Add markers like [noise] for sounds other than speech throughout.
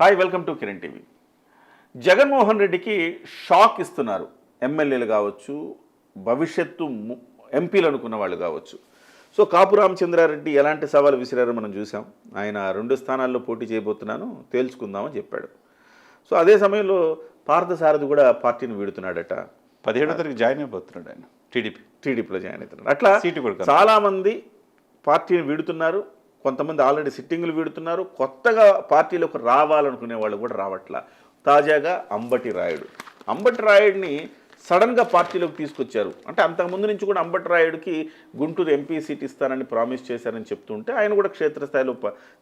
Hi welcome to Kiran TV. Jaganmohan రెడ్డికి shock ఇస్తున్నారు. ఎమ్మెల్యేలు కావచ్చు భవిష్యత్తు ము- ఎంపీలు అనుకున్న వాళ్ళు కావచ్చు. సో కాపు రామచంద్రారెడ్డి ఎలాంటి సవాలు విసిరారో మనం చూసాం. ఆయన రెండు స్థానాల్లో పోటీ చేయబోతున్నాను తేల్చుకుందామని చెప్పాడు. సో అదే సమయంలో పార్థసారథి కూడా పార్టీని వీడుతున్నాడట. పదిహేడో తారీఖు జాయిన్ అయిపోతున్నాడు ఆయన టీడీపీ. టీడీపీలో జాయిన్ అవుతున్నాడు. అట్లా సీటు కూడా. చాలామంది పార్టీని వీడుతున్నారు. కొంతమంది ఆల్రెడీ సిట్టింగులు వీడుతున్నారు. కొత్తగా పార్టీలోకి రావాలనుకునే వాళ్ళు కూడా రావట్లా. తాజాగా అంబటి రాయుడు. అంబటి రాయుడిని సడన్గా పార్టీలోకి తీసుకొచ్చారు. అంటే అంతకుముందు నుంచి కూడా అంబటి రాయుడికి గుంటూరు ఎంపీ సీట్ ఇస్తానని ప్రామిస్ చేశారని చెప్తుంటే ఆయన కూడా క్షేత్రస్థాయిలో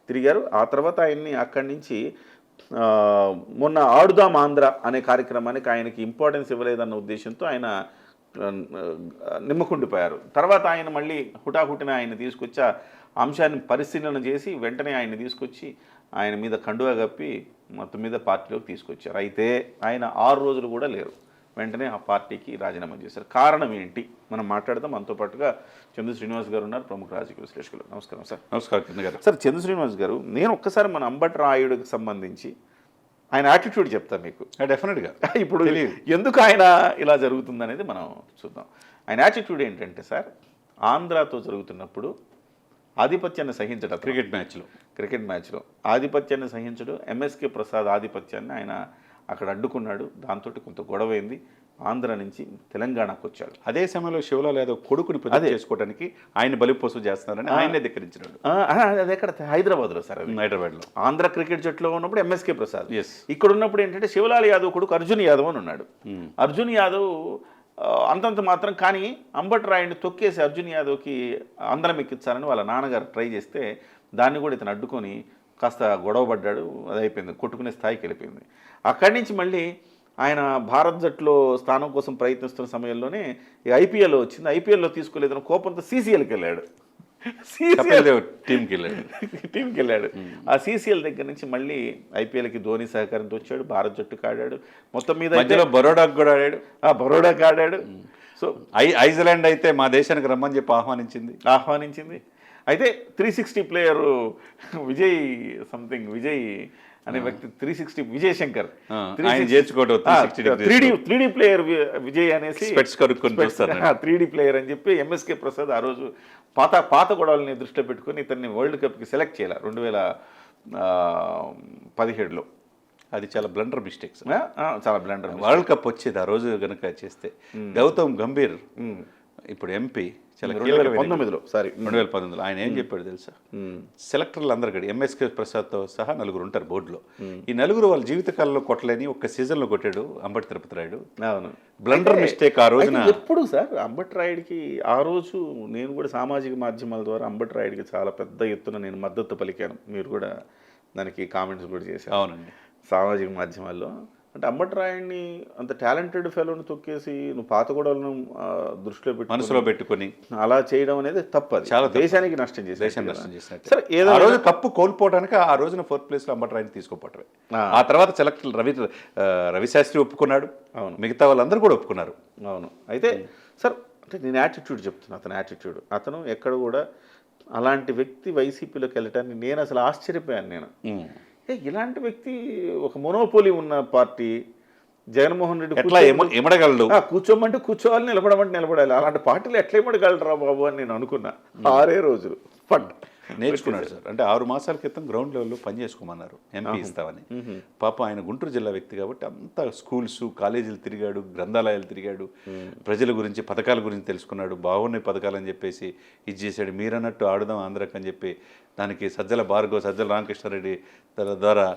తిరిగారు. ఆ తర్వాత ఆయన్ని అక్కడి నుంచి మొన్న ఆడుదాం ఆంధ్ర అనే కార్యక్రమానికి ఆయనకి ఇంపార్టెన్స్ ఇవ్వలేదన్న ఉద్దేశంతో ఆయన నిమ్మకుండిపోయారు. తర్వాత ఆయన మళ్ళీ హుటాహుటిన ఆయన తీసుకొచ్చా అంశాన్ని పరిశీలన చేసి వెంటనే ఆయన తీసుకొచ్చి ఆయన మీద కండువా కప్పి మొత్తం మీద పార్టీలోకి తీసుకొచ్చారు. అయితే ఆయన ఆరు రోజులు కూడా లేరు. వెంటనే ఆ పార్టీకి రాజీనామా చేశారు. కారణం ఏంటి? మనం మాట్లాడదాం. మనతో పాటుగా చంద్ర శ్రీనివాస్ గారు ఉన్నారు. ప్రముఖ రాజకీయ విశ్లేషకులు. నమస్కారం సార్. నమస్కారం కింద గారు. సార్ చంద్ర శ్రీనివాస్ గారు నేను ఒక్కసారి మన అంబటి రాయుడికి సంబంధించి ఆయన యాటిట్యూడ్ చెప్తా మీకు. డెఫినెట్గా [laughs] ఇప్పుడు. ఎందుకు ఆయన ఇలా జరుగుతుంది అనేది మనం చూద్దాం. ఆయన యాటిట్యూడ్ ఏంటంటే సార్ ఆంధ్రాతో జరుగుతున్నప్పుడు ఆధిపత్యాన్ని సహించడం క్రికెట్ మ్యాచ్లో. క్రికెట్ మ్యాచ్లో. ఆధిపత్యాన్ని సహించడు. ఎంఎస్కే ప్రసాద్ ఆధిపత్యాన్ని ఆయన అక్కడ అడ్డుకున్నాడు. దాంతో కొంత గొడవైంది. ఆంధ్ర నుంచి తెలంగాణకు వచ్చాడు. అదే సమయంలో శివలాల్ యాదవ్ కొడుకుని ప్రొజెక్ట్ చేసుకోవడానికి ఆయన బలిపోసు చేస్తున్నారని ఆయనే ధిక్కరించినాడు. అది ఎక్కడ? హైదరాబాద్లో సార్ అది. హైదరాబాద్లో. ఆంధ్ర క్రికెట్ జట్టులో ఉన్నప్పుడు ఎంఎస్కే ప్రసాద్. Yes. ఇక్కడ ఉన్నప్పుడు ఏంటంటే శివలాల్ యాదవ్ కొడుకు అర్జున్ యాదవ్ అని ఉన్నాడు. అర్జున్ యాదవ్ అంతంత మాత్రం కానీ అంబట్ రాయుడిని తొక్కేసి అర్జున్ యాదవ్కి అందరం ఎక్కించాలని వాళ్ళ నాన్నగారు ట్రై చేస్తే దాన్ని కూడా ఇతను అడ్డుకొని కాస్త గొడవపడ్డాడు అది అయిపోయింది కొట్టుకునే స్థాయికి వెళ్ళిపోయింది. అక్కడి నుంచి మళ్ళీ ఆయన భారత్ జట్టులో స్థానం కోసం ప్రయత్నిస్తున్న సమయంలోనే ఈ ఐపీఎల్ వచ్చింది. ఐపీఎల్లో తీసుకోలేదని కోపంతో సీసీఎల్కి వెళ్ళాడు. టీంకి వెళ్ళాడు టీంకి వెళ్ళాడు ఆ సీసీఎల్ దగ్గర నుంచి మళ్ళీ ఐపీఎల్కి ధోని సహకారంతో వచ్చాడు. భారత్ జట్టుకు ఆడాడు మొత్తం మీద మధ్యలో బరోడాకు కూడా ఆడాడు. ఆ బరోడాకి ఆడాడు. సో ఐ ఐజ్లాండ్ అయితే మా దేశానికి రమ్మని చెప్పి ఆహ్వానించింది. ఆహ్వానించింది. అయితే three sixty player Vijay something Vijay అనే వ్యక్తి త్రీ సిక్స్టీ విజయ్ శంకర్. ఆ, ఆయన చేర్చుకోవడం 360 degrees three D three D player Vijay అనేసి. త్రీ డి ప్లేయర్ అని చెప్పి ఎంఎస్కే ప్రసాద్ ఆ రోజు పాత పాత గొడవల్ని దృష్టిలో పెట్టుకొని ఇతన్ని వరల్డ్ కప్కి సెలెక్ట్ చేయాలి రెండు వేల పదిహేడులో. అది చాలా బ్లండర్ మిస్టేక్స్ చాలా బ్లండర్ వరల్డ్ కప్ వచ్చేది ఆ రోజు కనుక చేస్తే గౌతమ్ గంభీర్ ఇప్పుడు ఎంపీ చాలా పంతొమ్మిదిలో సారీ. రెండు వేల పంతొమ్మిదిలో. ఆయన ఏం చెప్పాడు తెలుసా? సెలెక్టర్లు అందరు కూడా ఎంఎస్కే ప్రసాద్తో సహా నలుగురు ఉంటారు బోర్డులో. ఈ నలుగురు వాళ్ళ జీవితకాలంలో కొట్టలేని ఒక్క సీజన్లో కొట్టాడు అంబటి తిరుపతి రాయుడు అవును బ్లండర్ మిస్టేక్ ఆ రోజున ఎప్పుడు సార్ అంబటి రాయుడికి ఆ రోజు నేను కూడా సామాజిక మాధ్యమాల ద్వారా అంబటి రాయుడికి చాలా పెద్ద ఎత్తున నేను మద్దతు పలికాను. మీరు కూడా దానికి కామెంట్స్ కూడా చేశారు. అవునండి. సామాజిక మాధ్యమాల్లో. అంటే అంబటి రాయుడిని అంత టాలెంటెడ్ ఫెలోని తొక్కేసి నువ్వు పాత గొడవలను దృష్టిలో పెట్టి మనసులో పెట్టుకొని అలా చేయడం అనేది తప్పదు చాలా. దేశానికి నష్టం చేసి దేశాన్ని నష్టం చేసినట్టు. సరే ఏదో ఆ రోజు కప్పు కోల్పోవడానికి ఆ రోజున ఫోర్త్ ప్లేస్లో అంబటి రాయుడు తీసుకోపోవటమే. ఆ. తర్వాత సెలెక్టర్ రవి రవిశాస్త్రి ఒప్పుకున్నాడు. అవును. మిగతా వాళ్ళందరూ కూడా ఒప్పుకున్నారు. అవును. అయితే సార్ అంటే నేను యాటిట్యూడ్ చెప్తున్నా అతను యాటిట్యూడ్ అతను ఎక్కడ కూడా అలాంటి వ్యక్తి వైసీపీలోకి వెళ్ళటాన్ని నేను అసలు ఆశ్చర్యపోయాను నేను. ఇలాంటి వ్యక్తి ఒక మొనోపోలి ఉన్న పార్టీ జగన్మోహన్ రెడ్డి ఎట్లా కూర్చోమంటే కూర్చోవాలి నిలబడమంటే నిలబడాలి. అలాంటి పార్టీలు ఎట్లా ఇవ్వగలరా బాబు అని నేను అనుకున్నా. ఆరే రోజులు. పడ్ [laughs] నేర్చుకున్నాడు సార్. అంటే ఆరు మాసాల క్రితం గ్రౌండ్ లెవెల్లో పని చేసుకోమన్నారు ఎంపీ ఇస్తామని పాప ఆయన గుంటూరు జిల్లా వ్యక్తి కాబట్టి అంతా స్కూల్స్ కాలేజీలు తిరిగాడు గ్రంథాలయాలు తిరిగాడు. ప్రజల గురించి పథకాల గురించి తెలుసుకున్నాడు. బాగున్నాయి పథకాలు అని చెప్పేసి ఇది చేశాడు. మీరన్నట్టు ఆడుదాం ఆంధ్రాకి అని చెప్పి దానికి సజ్జల భార్గవ్ సజ్జల రామకృష్ణారెడ్డి తన ద్వారా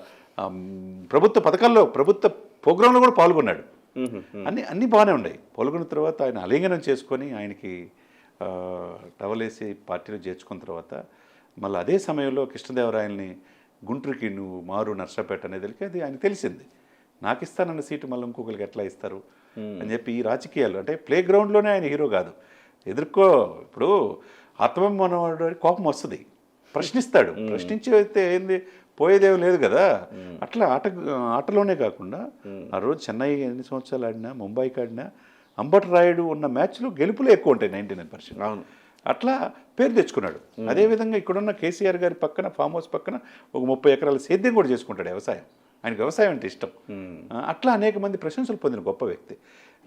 ప్రభుత్వ పథకాల్లో ప్రభుత్వ ప్రోగ్రాంలో కూడా పాల్గొన్నాడు. అన్ని అన్నీ బాగానే ఉన్నాయి. పాల్గొన్న తర్వాత ఆయన అలింగనం చేసుకొని ఆయనకి టవలేసి పార్టీలో చేర్చుకున్న తర్వాత మళ్ళీ అదే సమయంలో కృష్ణదేవరాయల్ని గుంటూరుకి నువ్వు మారు నర్సపేట అనేది అది ఆయనకు తెలిసింది. నాకు ఇస్తానన్న సీటు మళ్ళీ ఇంకొకరికి ఎట్లా ఇస్తారు? అని చెప్పి ఈ రాజకీయాలు అంటే ప్లే గ్రౌండ్లోనే ఆయన హీరో కాదు. ఎదుర్కో ఇప్పుడు ఆత్మమానవాడు కోపం వస్తుంది. ప్రశ్నిస్తాడు. ప్రశ్నించి అయితే ఏంది? పోయేదేం లేదు కదా. అట్లా ఆట ఆటలోనే కాకుండా ఆ రోజు చెన్నై ఎన్ని సంవత్సరాలు ఆడినా ముంబైకి ఆడినా అంబటి రాయుడు ఉన్న మ్యాచ్లు గెలుపులు ఎక్కువ ఉంటాయి నైంటీ నైన్ పర్సెంట్. అవును. అట్లా పేరు తెచ్చుకున్నాడు. అదేవిధంగా ఇక్కడున్న కేసీఆర్ గారి పక్కన ఫామ్ హౌస్ పక్కన ఒక ముప్పై ఎకరాల సేద్యం కూడా చేసుకుంటాడు వ్యవసాయం. ఆయనకు వ్యవసాయం అంటే ఇష్టం. అట్లా అనేక మంది ప్రశంసలు పొందిన గొప్ప వ్యక్తి.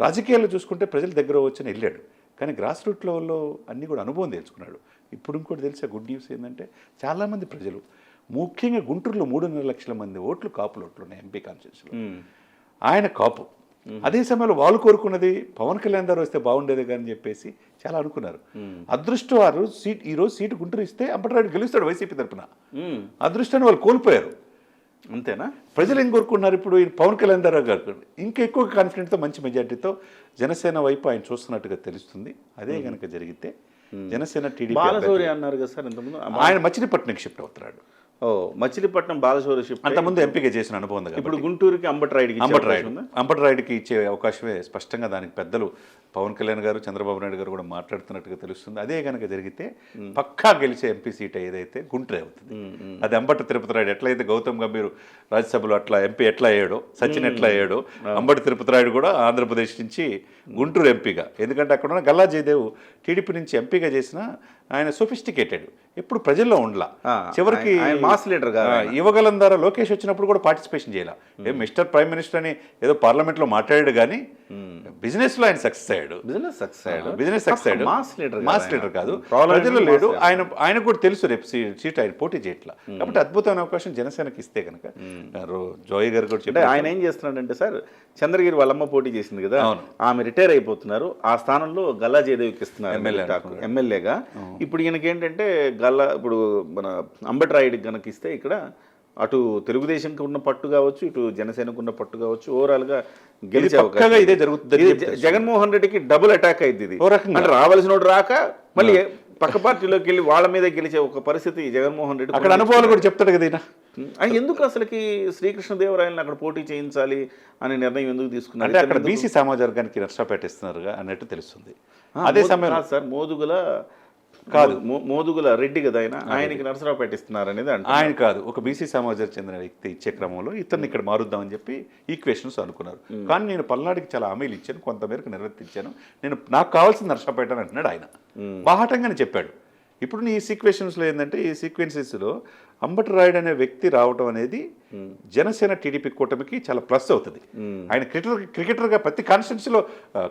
రాజకీయాల్లో చూసుకుంటే ప్రజల దగ్గర వచ్చిన వెళ్ళాడు. కానీ గ్రాస్ రూట్ లెవెల్లో అన్నీ కూడా అనుభవం తెలుసుకున్నాడు. ఇప్పుడు ఇంకోటి తెలిసే? గుడ్ న్యూస్ ఏంటంటే చాలామంది ప్రజలు ముఖ్యంగా గుంటూరులో మూడున్నర లక్షల మంది ఓట్లు కాపులు ఓట్లు ఉన్నాయి ఎంపీ కాన్స్టిట్యూన్సీలో ఆయన కాపు. అదే సమయంలో వాళ్ళు కోరుకున్నది పవన్ కళ్యాణ్ గారు వస్తే బాగుండేది కానీ చెప్పేసి చాలా అనుకున్నారు. అదృష్టం రోజు సీట్ ఈ రోజు సీటు గుంటూరు ఇస్తే అంబటరాయుడు గెలుస్తాడు వైసీపీ తరపున. మ్మ్. అదృష్టాన్ని వాళ్ళు కోల్పోయారు. అంతేనా? ప్రజలు ఏం కోరుకున్నారు ఇప్పుడు పవన్ కళ్యాణ్ గారు గారు? ఇంకా ఎక్కువ కాన్ఫిడెంట్తో మంచి మెజార్టీతో జనసేన వైపు ఆయన చూస్తున్నట్టుగా తెలుస్తుంది. అదే కనుక జరిగితే జనసేన టీడీపీ అన్నారు కదా సార్ ఆయన మచిలీపట్నంకి షిఫ్ట్ అవుతున్నాడు. ఓ మచిలీపట్నం బాలశౌరి షిఫ్ట్ అంతకుముందు ఎంపీగా చేసిన అనుభవం. ఇప్పుడు గుంటూరుకి అంబట్రాయుడికి అంబటరాయుడు? అంబటరాయుడికి ఇచ్చే అవకాశమే స్పష్టంగా దానికి పెద్దలు పవన్ కళ్యాణ్ గారు చంద్రబాబు నాయుడు గారు కూడా మాట్లాడుతున్నట్టుగా తెలుస్తుంది. అదే కనుక జరిగితే పక్కా గెలిచే ఎంపీ సీట్ ఏదైతే గుంటూరు అవుతుంది. అది అంబటి తిరుపతి రాయుడు ఎట్లయితే గౌతమ్ గంభీర్ రాజ్యసభలో అట్లా ఎంపీ ఎట్లా అయ్యాడో సచిన్ ఎట్లా అయ్యాడో అంబటి తిరుపతి రాయుడు కూడా ఆంధ్రప్రదేశ్ నుంచి గుంటూరు ఎంపీగా. ఎందుకంటే అక్కడ ఉన్న గల్లా జయదేవ్ టీడీపీ నుంచి ఎంపీగా చేసిన ఆయన సోఫిస్టికేటెడ్. ఎప్పుడు ప్రజల్లో ఉండలా. చివరికి మాస్ లీడర్ యువగలం ద్వారా లోకేష్ వచ్చినప్పుడు కూడా పార్టిసిపేషన్ చేయాల? మిస్టర్ ప్రైమ్ మినిస్టర్ అని ఏదో పార్లమెంట్లో మాట్లాడాడు కానీ బిజినెస్లో ఆయన సక్సెస్ అయ్యాడు. బిజినెస్ సక్సెస్ అయ్యాడు బిజినెస్ సక్సెస్ అయ్యాడు మాస్ లీడర్ మాస్ లీడర్ కాదు Problem ప్రజలు లేడు. ఆయన ఆయన కూడా తెలుసు రేపు సీట్ ఆయన పోటీ చేయట్లా కాబట్టి అద్భుతమైన అవకాశం జనసేనకి ఇస్తే కనుక జోయ్ గారు కూడా చెప్పారు ఆయన ఏం చేస్తున్నాడంటే సార్ చంద్రగిరి వాళ్ళమ్మ పోటీ చేసింది కదా. ఆమె రిటైర్ అయిపోతున్నారు. ఆ స్థానంలో గల్లా జయదేవికి ఇస్తున్నారు. ఎమ్మెల్యేగా. ఇప్పుడు ఈయనకి ఏంటంటే గల్లా ఇప్పుడు మన అంబట్రాయుడికి గనక ఇస్తే ఇక్కడ అటు తెలుగుదేశంకి ఉన్న పట్టు కావచ్చు ఇటు జనసేనకు ఉన్న పట్టు కావచ్చు ఓవరాల్గా గెలిచే అవకాశం ఇదే జరుగుతుందని ఇది చెప్పి జ- జగన్మోహన్ రెడ్డికి డబుల్ అటాక్ అయింది ఇది. అంటే రావాల్సినోడు రాక మళ్ళీ పక్క పార్టీలోకి వెళ్ళి వాళ్ళ మీద గెలిచే ఒక పరిస్థితి జగన్మోహన్ రెడ్డి అక్కడ అనుభవాలు కూడా చెప్తాడు కదా ఆయన ఎందుకు అసలుకి శ్రీకృష్ణదేవరాయలను అక్కడ పోటీ చేయించాలి అనే నిర్ణయం ఎందుకు తీసుకున్నారు? అంటే అక్కడ బీసీ సమాజ వర్గానికి నష్టం ఇస్తున్నారుగా అన్నట్టు తెలుస్తుంది. అదే సమయంలో. సార్ మోదుగుల కాదు. మోదుగుల రెడ్డి కదా ఆయన? ఆయనకి నరసరావు పెట్టిస్తున్నారు అనేది అంటే ఆయన కాదు. ఒక బీసీ సమాజానికి చెందిన వ్యక్తి ఇచ్చే క్రమంలో ఇతన్ని ఇక్కడ మారుద్దామని చెప్పి ఈక్వేషన్స్ అనుకున్నారు. కానీ నేను పల్నాడుకి చాలా హామీలు ఇచ్చాను కొంతమేరకు నిర్వర్తించాను నేను నాకు కావాల్సిన నర్షపేట అని అంటున్నాడు ఆయన. బాహటంగానే చెప్పాడు. ఇప్పుడు నీ సీక్వేషన్స్లో ఏంటంటే ఈ సీక్వెన్సెస్లో అంబటి రాయుడు అనే వ్యక్తి రావడం అనేది జనసేన టీడీపీ కూటమికి చాలా ప్లస్ అవుతుంది. ఆయన క్రికెటర్ క్రికెటర్గా ప్రతి కాన్స్టిట్యూన్సీలో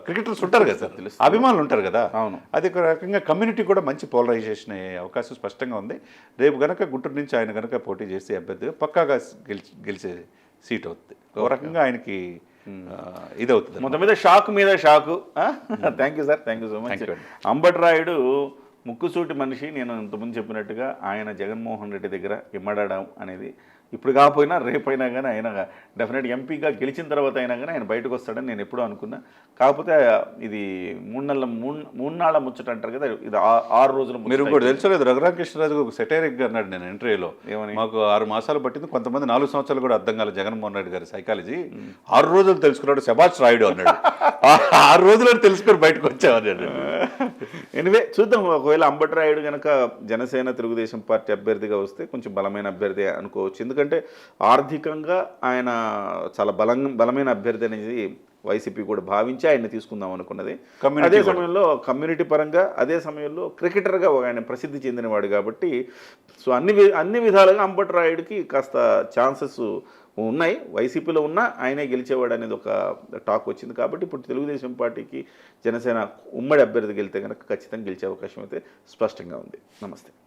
క్రికెటర్స్ ఉంటారు కదా సార్? అభిమానులు ఉంటారు కదా? అవును. అది ఒక రకంగా కమ్యూనిటీ కూడా మంచి పోలరైజేషన్ అయ్యే అవకాశం స్పష్టంగా ఉంది. రేపు గనక గుంటూరు నుంచి ఆయన గనక పోటీ చేసి అభ్యర్థిగా పక్కాగా గెలిచి గెలిచే సీట్ అవుతుంది. ఒక రకంగా ఆయనకి ఇది అవుతుంది మొత్తం మీద షాక్ మీద షాకు. Thank you sir thank you so much. Ambati Rayudu ముక్కుసూటి మనిషి నేను ఇంతకుముందు చెప్పినట్టుగా ఆయన జగన్మోహన్ రెడ్డి దగ్గర ఇమ్మడడం అనేది ఇప్పుడు కాకపోయినా రేపైనా కానీ ఆయన డెఫినెట్ ఎంపీగా గెలిచిన తర్వాత అయినా కానీ ఆయన బయటకు వస్తాడని నేను ఎప్పుడూ అనుకున్నా. కాకపోతే ఇది మూడు నెలల మూడు మూడు నాళ్ళ ముచ్చట అంటారు కదా ఇది ఆరు రోజుల మీరు కూడా తెలుసలేదు రఘురామకృష్ణరాజు ఒక సెటైరిక్ అన్నాడు నేను ఇంటర్వ్యూలో. ఏమని? మాకు ఆరు మాసాలు పట్టింది కొంతమంది నాలుగు సంవత్సరాలు కూడా అర్థం కాలేదు జగన్మోహన్ రెడ్డి గారి సైకాలజీ ఆరు రోజులు తెలుసుకున్నాడు శభాష్ రాయుడు అన్నాడు. ఆరు రోజులు తెలుసుకొని బయటకు వచ్చామన్నాడు ఎనివే చూద్దాం ఒకవేళ అంబటరాయుడు కనుక జనసేన తెలుగుదేశం పార్టీ అభ్యర్థిగా వస్తే కొంచెం బలమైన అభ్యర్థి అనుకోవచ్చు. ఎందుకంటే ఆర్థికంగా ఆయన చాలా బలం బలమైన అభ్యర్థి అనేది వైసీపీ కూడా భావించి ఆయన తీసుకుందాం అనుకున్నది. అదే. సమయంలో కమ్యూనిటీ పరంగా అదే సమయంలో క్రికెటర్గా ఆయన ప్రసిద్ధి చెందినవాడు కాబట్టి సో అన్ని అన్ని విధాలుగా అంబటరాయుడికి కాస్త ఛాన్సెస్ ఉన్నాయి. వైసీపీలో ఉన్నా ఆయనే గెలిచేవాడు అనేది ఒక టాక్ వచ్చింది కాబట్టి ఇప్పుడు తెలుగుదేశం పార్టీకి జనసేన ఉమ్మడి అభ్యర్థి గెలితే కనుక ఖచ్చితంగా గెలిచే అవకాశం అయితే స్పష్టంగా ఉంది. నమస్తే.